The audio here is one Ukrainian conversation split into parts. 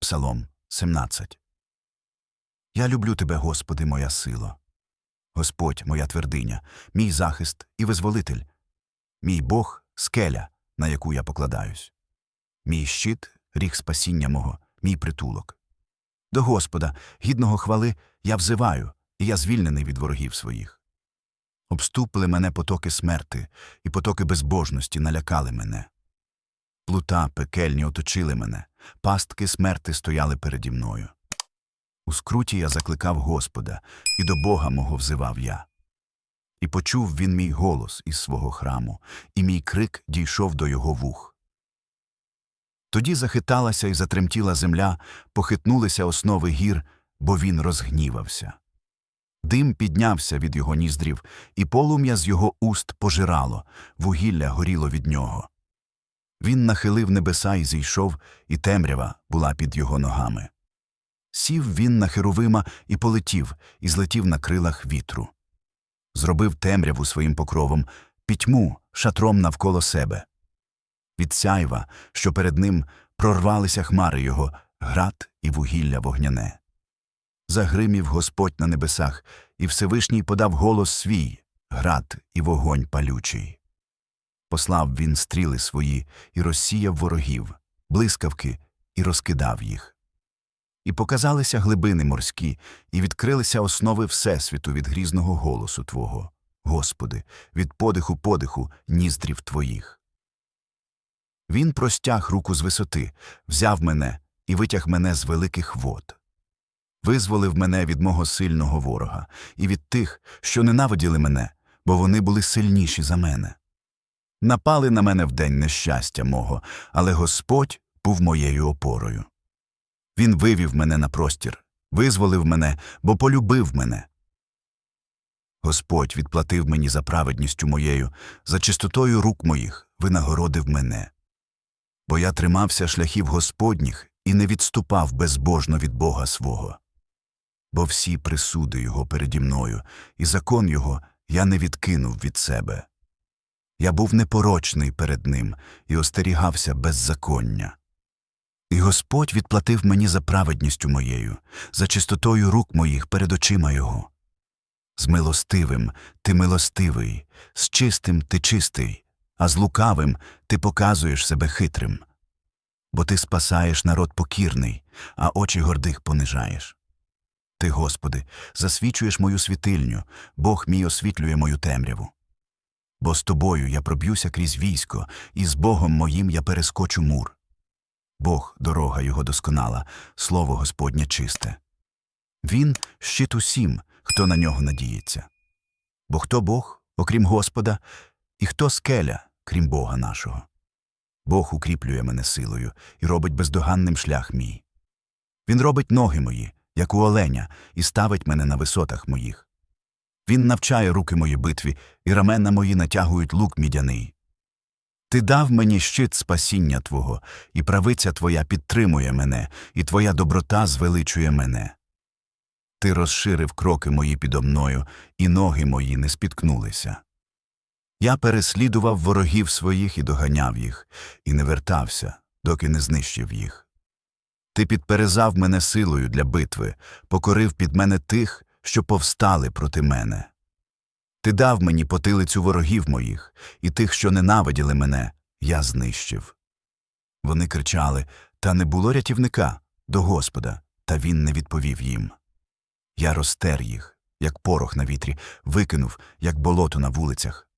Псалом 17. Я люблю тебе, Господи, моя сила. Господь, моя твердиня, мій захист і визволитель, мій Бог скеля, на яку я покладаюсь, мій щит, ріг спасіння мого, мій притулок. До Господа, гідного хвали, я взиваю, і я звільнений від ворогів своїх. Обступили мене потоки смерти, і потоки безбожності налякали мене. Плута пекельні оточили мене, пастки смерти стояли переді мною. У скруті я закликав Господа, і до Бога мого взивав я. І почув він мій голос із свого храму, і мій крик дійшов до його вух. Тоді захиталася і затремтіла земля, похитнулися основи гір, бо він розгнівався. Дим піднявся від його ніздрів, і полум'я з його уст пожирало, вугілля горіло від нього. Він нахилив небеса і зійшов, і темрява була під його ногами. Сів він на херовима і полетів, і злетів на крилах вітру. Зробив темряву своїм покровом, пітьму шатром навколо себе. Від сяйва, що перед ним прорвалися хмари його, град і вугілля вогняне. Загримів Господь на небесах, і Всевишній подав голос свій, град і вогонь палючий. Послав він стріли свої і розсіяв ворогів, блискавки і розкидав їх. І показалися глибини морські, і відкрилися основи Всесвіту від грізного голосу Твого, Господи, від подиху подиху ніздрів Твоїх. Він простяг руку з висоти, взяв мене і витяг мене з великих вод. Визволив мене від мого сильного ворога і від тих, що ненавиділи мене, бо вони були сильніші за мене. Напали на мене в день нещастя мого, але Господь був моєю опорою. Він вивів мене на простір, визволив мене, бо полюбив мене. Господь відплатив мені за праведністю моєю, за чистотою рук моїх винагородив мене. Бо я тримався шляхів Господніх і не відступав безбожно від Бога свого. Бо всі присуди Його переді мною, і закон Його я не відкинув від себе. Я був непорочний перед ним і остерігався беззаконня. І Господь відплатив мені за праведністю моєю, за чистотою рук моїх перед очима Його. З милостивим ти милостивий, з чистим ти чистий, а з лукавим ти показуєш себе хитрим. Бо ти спасаєш народ покірний, а очі гордих понижаєш. Ти, Господи, засвічуєш мою світильню, Бог мій освітлює мою темряву. Бо з тобою я проб'юся крізь військо, і з Богом моїм я перескочу мур. Бог, дорога його досконала, слово Господнє чисте. Він щит усім, хто на нього надіється. Бо хто Бог, окрім Господа, і хто скеля, крім Бога нашого. Бог укріплює мене силою і робить бездоганним шлях мій. Він робить ноги мої, як у оленя, і ставить мене на висотах моїх. Він навчає руки мої битві, і рамена мої натягують лук мідяний. Ти дав мені щит спасіння Твого, і правиця Твоя підтримує мене, і Твоя доброта звеличує мене. Ти розширив кроки мої підо мною, і ноги мої не спіткнулися. Я переслідував ворогів своїх і доганяв їх, і не вертався, доки не знищив їх. Ти підперезав мене силою для битви, покорив під мене тих, що повстали проти мене. Ти дав мені потилицю ворогів моїх, і тих, що ненавиділи мене, я знищив. Вони кричали Та не було рятівника до Господа, та він не відповів їм. Я розтер їх, як порох на вітрі, викинув, як болото на вулицях.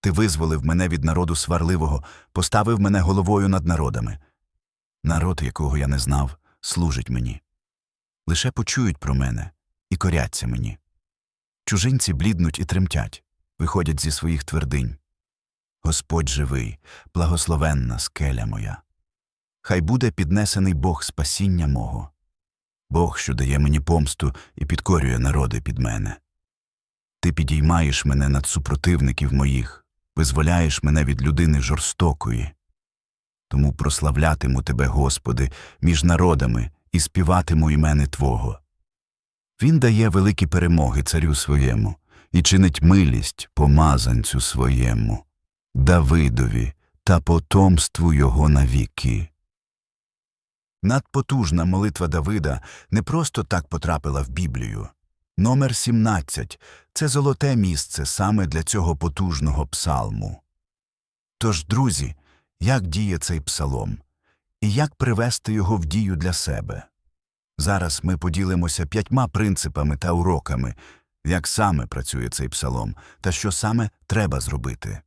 Ти визволив мене від народу сварливого, поставив мене головою над народами. Народ, якого я не знав, служить мені. Лише почують про мене і коряться мені. Чужинці бліднуть і тремтять, виходять зі своїх твердинь. Господь живий, благословенна скеля моя. Хай буде піднесений Бог спасіння мого, Бог, що дає мені помсту і підкорює народи під мене. Ти підіймаєш мене над супротивників моїх, визволяєш мене від людини жорстокої. Тому прославлятиму тебе, Господи, між народами і співатиму імени Твого. Він дає великі перемоги царю своєму і чинить милість помазанцю своєму, Давидові та потомству його навіки. Надпотужна молитва Давида не просто так потрапила в Біблію. Номер 17 – це золоте місце саме для цього потужного псалму. Тож, друзі, як діє цей псалом? І як привести його в дію для себе? Зараз ми поділимося п'ятьма принципами та уроками, як саме працює цей псалом та що саме треба зробити.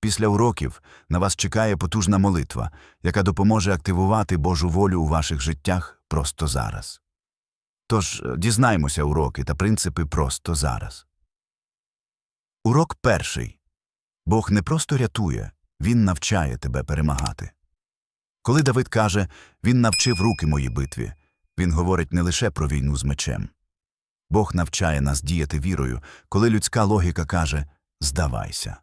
Після уроків на вас чекає потужна молитва, яка допоможе активувати Божу волю у ваших життях просто зараз. Тож е, дізнаймося уроки та принципи просто зараз. Урок перший. Бог не просто рятує, Він навчає тебе перемагати. Коли Давид каже Він навчив руки мої битві, він говорить не лише про війну з мечем. Бог навчає нас діяти вірою, коли людська логіка каже здавайся.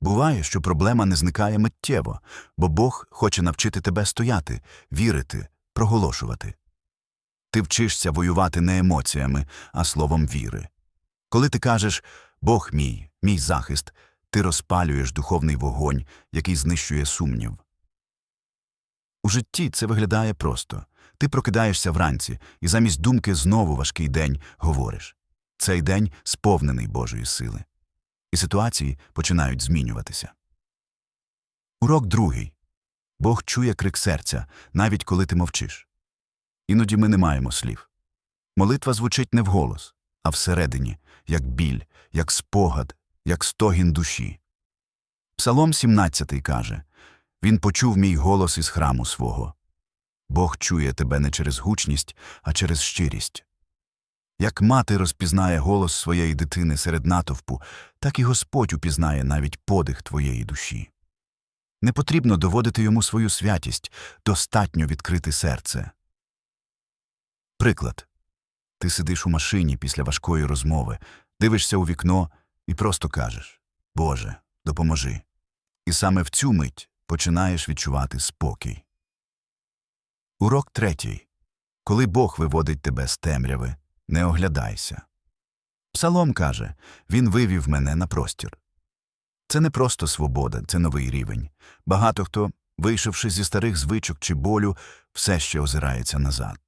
Буває, що проблема не зникає миттєво, бо Бог хоче навчити тебе стояти, вірити, проголошувати. Ти вчишся воювати не емоціями, а словом віри. Коли ти кажеш Бог мій, мій захист, ти розпалюєш духовний вогонь, який знищує сумнів. У житті це виглядає просто. Ти прокидаєшся вранці і замість думки знову важкий день говориш. Цей день сповнений Божої сили. І ситуації починають змінюватися. Урок другий. Бог чує крик серця, навіть коли ти мовчиш. Іноді ми не маємо слів. Молитва звучить не вголос, а всередині, як біль, як спогад, як стогін душі. Псалом 17 каже Він почув мій голос із храму свого. Бог чує тебе не через гучність, а через щирість. Як мати розпізнає голос своєї дитини серед натовпу, так і Господь упізнає навіть подих твоєї душі. Не потрібно доводити йому свою святість, достатньо відкрити серце. Приклад. Ти сидиш у машині після важкої розмови, дивишся у вікно і просто кажеш Боже, допоможи. І саме в цю мить починаєш відчувати спокій. Урок третій. Коли Бог виводить тебе з темряви, не оглядайся. Псалом каже Він вивів мене на простір. Це не просто свобода, це новий рівень. Багато хто, вийшовши зі старих звичок чи болю, все ще озирається назад.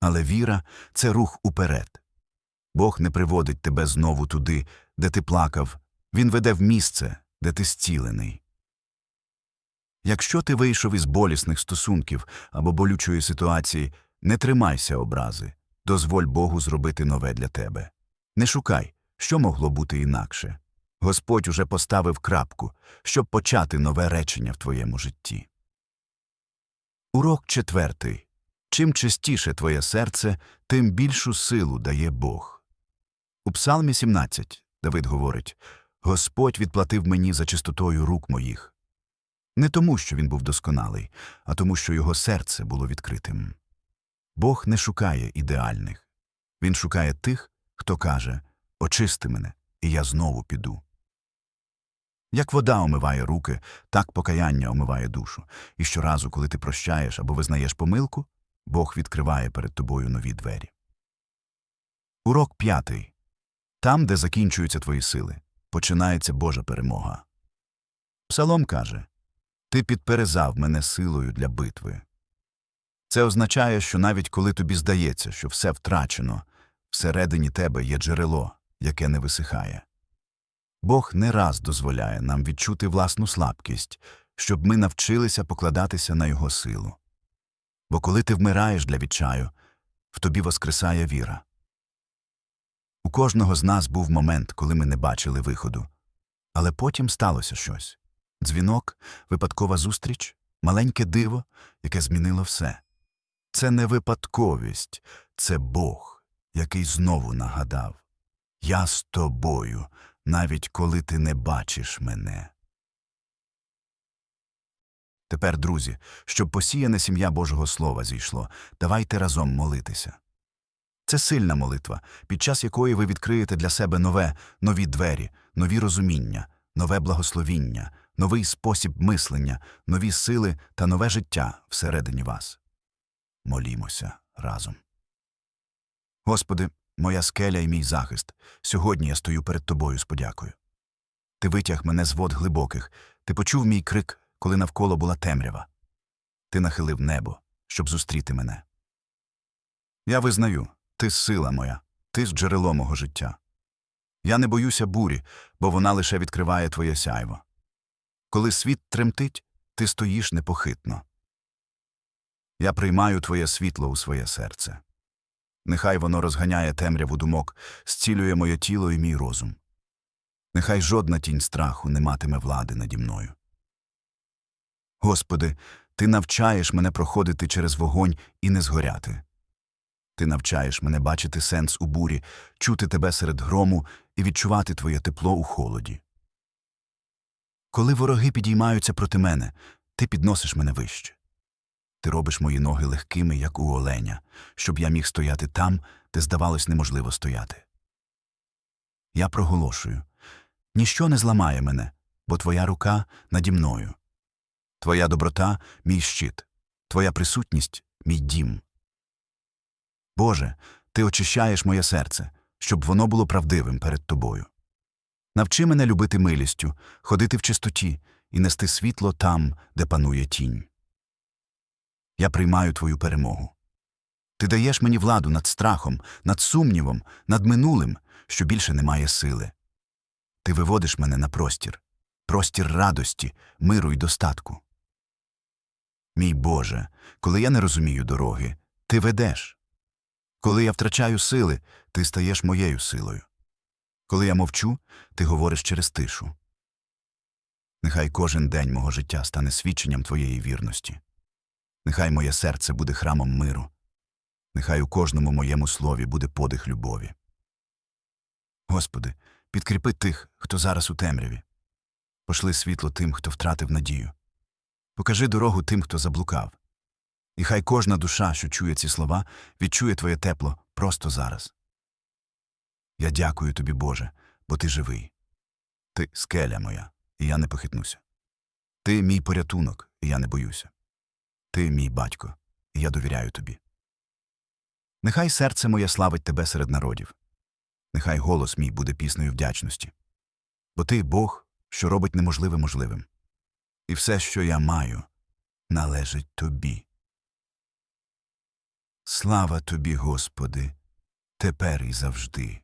Але віра це рух уперед. Бог не приводить тебе знову туди, де ти плакав, Він веде в місце, де ти зцілений. Якщо ти вийшов із болісних стосунків або болючої ситуації, не тримайся образи, дозволь Богу зробити нове для тебе. Не шукай, що могло бути інакше. Господь уже поставив крапку, щоб почати нове речення в твоєму житті. Урок четвертий. Чим чистіше твоє серце, тим більшу силу дає Бог. У Псалмі 17 Давид говорить Господь відплатив мені за чистотою рук моїх. Не тому, що він був досконалий, а тому, що його серце було відкритим. Бог не шукає ідеальних. Він шукає тих, хто каже Очисти мене, і я знову піду. Як вода омиває руки, так покаяння омиває душу. І щоразу, коли ти прощаєш або визнаєш помилку, Бог відкриває перед тобою нові двері. Урок п'ятий. Там, де закінчуються твої сили, починається Божа перемога. Псалом каже Ти підперезав мене силою для битви. Це означає, що навіть коли тобі здається, що все втрачено, всередині тебе є джерело, яке не висихає. Бог не раз дозволяє нам відчути власну слабкість, щоб ми навчилися покладатися на Його силу. Бо коли ти вмираєш для відчаю, в тобі воскресає віра. У кожного з нас був момент, коли ми не бачили виходу. Але потім сталося щось дзвінок, випадкова зустріч, маленьке диво, яке змінило все. Це не випадковість, це Бог, який знову нагадав Я з тобою, навіть коли ти не бачиш мене. Тепер, друзі, щоб посіяне сім'я Божого Слова зійшло, давайте разом молитися. Це сильна молитва, під час якої ви відкриєте для себе нове, нові двері, нові розуміння, нове благословіння, новий спосіб мислення, нові сили та нове життя всередині вас. Молімося разом. Господи, моя скеля і мій захист, сьогодні я стою перед Тобою з подякою. Ти витяг мене з вод глибоких, ти почув мій крик, коли навколо була темрява. Ти нахилив небо, щоб зустріти мене. Я визнаю, ти сила моя, ти джерело мого життя. Я не боюся бурі, бо вона лише відкриває твоє сяйво. Коли світ тремтить, ти стоїш непохитно. Я приймаю твоє світло у своє серце. Нехай воно розганяє темряву думок, зцілює моє тіло і мій розум. Нехай жодна тінь страху не матиме влади наді мною. Господи, Ти навчаєш мене проходити через вогонь і не згоряти. Ти навчаєш мене бачити сенс у бурі, чути тебе серед грому і відчувати твоє тепло у холоді. Коли вороги підіймаються проти мене, ти підносиш мене вище. Ти робиш мої ноги легкими, як у оленя, щоб я міг стояти там, де здавалось неможливо стояти. Я проголошую ніщо не зламає мене, бо твоя рука наді мною. Твоя доброта мій щит, твоя присутність мій дім. Боже, ти очищаєш моє серце, щоб воно було правдивим перед тобою. Навчи мене любити милістю, ходити в чистоті і нести світло там, де панує тінь. Я приймаю твою перемогу. Ти даєш мені владу над страхом, над сумнівом, над минулим, що більше не має сили. Ти виводиш мене на простір, простір радості, миру і достатку. Мій Боже, коли я не розумію дороги, ти ведеш. Коли я втрачаю сили, ти стаєш моєю силою. Коли я мовчу, ти говориш через тишу. Нехай кожен день мого життя стане свідченням твоєї вірності. Нехай моє серце буде храмом миру. Нехай у кожному моєму слові буде подих любові. Господи, підкріпи тих, хто зараз у темряві. Пошли світло тим, хто втратив надію. Покажи дорогу тим, хто заблукав. І хай кожна душа, що чує ці слова, відчує твоє тепло просто зараз. Я дякую тобі, Боже, бо ти живий. Ти скеля моя, і я не похитнуся. Ти мій порятунок, і я не боюся. Ти мій батько, і я довіряю тобі. Нехай серце моє славить тебе серед народів. Нехай голос мій буде піснею вдячності. Бо ти Бог, що робить неможливе можливим. І все, що я маю, належить тобі. Слава тобі, Господи, тепер і завжди.